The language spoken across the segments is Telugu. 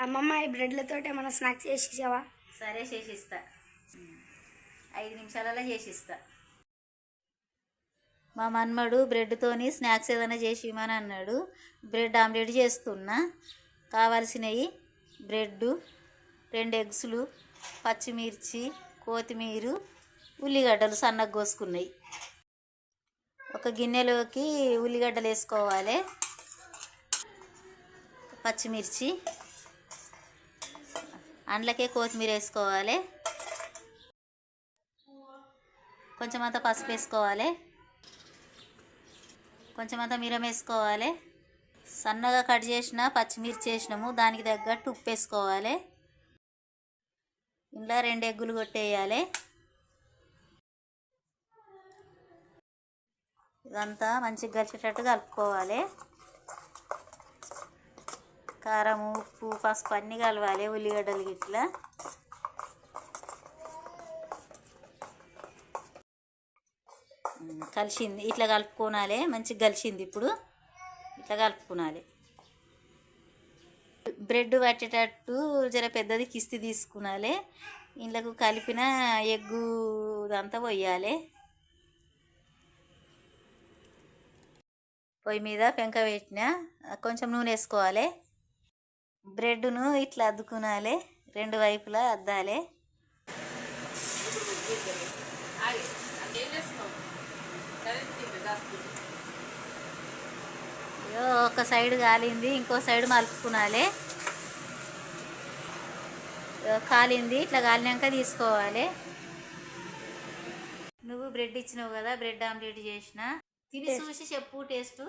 అమ్మమ్మ ఈ బ్రెడ్లతో ఏమైనా స్నాక్స్ చేసేసావా? సరే చేసిస్తా. ఐదు నిమిషాలలో చేసిస్తా. మా మన్మడు బ్రెడ్తోని స్నాక్స్ ఏదైనా చేసి ఇవ్వమని అన్నాడు. బ్రెడ్ ఆమ్లెట్ చేస్తున్నా. కావాల్సినవి బ్రెడ్ రెండు ఎగ్స్లు పచ్చిమిర్చి కొత్తిమీర ఉల్లిగడ్డలు సన్నగా కోసుకున్నాయి. ఒక గిన్నెలోకి ఉల్లిగడ్డలు వేసుకోవాలి. పచ్చిమిర్చి అందులోకే కొత్తిమీర వేసుకోవాలి. కొంచెం అంత పసుపు వేసుకోవాలి. కొంచెం అంత మిరం వేసుకోవాలి. సన్నగా కట్ చేసిన పచ్చిమిర్చి వేసినాము. దానికి తగ్గట్టు ఉప్పు వేసుకోవాలి. ఇంట్లో రెండు ఎగ్గులు కొట్టేయాలి. ఇదంతా మంచిగా కలిసేటట్టు కలుపుకోవాలి. కారం ఉప్పు పసుపు అన్నీ కలవాలి ఉల్లిగడ్డలు ఇట్లా కలిసింది. ఇట్లా కలుపుకోనాలి. మంచిగా కలిసింది ఇప్పుడు. ఇట్లా కలుపుకోనాలి. బ్రెడ్ పట్టేటట్టు జర పెద్దది కిస్తి తీసుకునాలి. ఇంట్లోకి కలిపిన ఎగ్గు అంతా పోయాలి. పొయ్యి మీద పెంక పెట్టిన. కొంచెం నూనె వేసుకోవాలి. బ్రెడ్ను ఇట్లా అద్దుకునాలి రెండు వైపులా అద్దాలి. ఒక సైడ్ కాలింది ఇంకో సైడ్ మలుపుకునాలి. కాలింది ఇట్లా కాలినాక తీసుకోవాలి. నువ్వు బ్రెడ్ ఇచ్చినావు కదా బ్రెడ్ ఆమ్లెట్ చేసిన. తిని చూసి చెప్పు taste.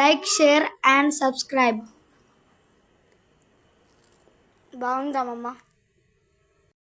Like share and subscribe. బాగుందామమ్మా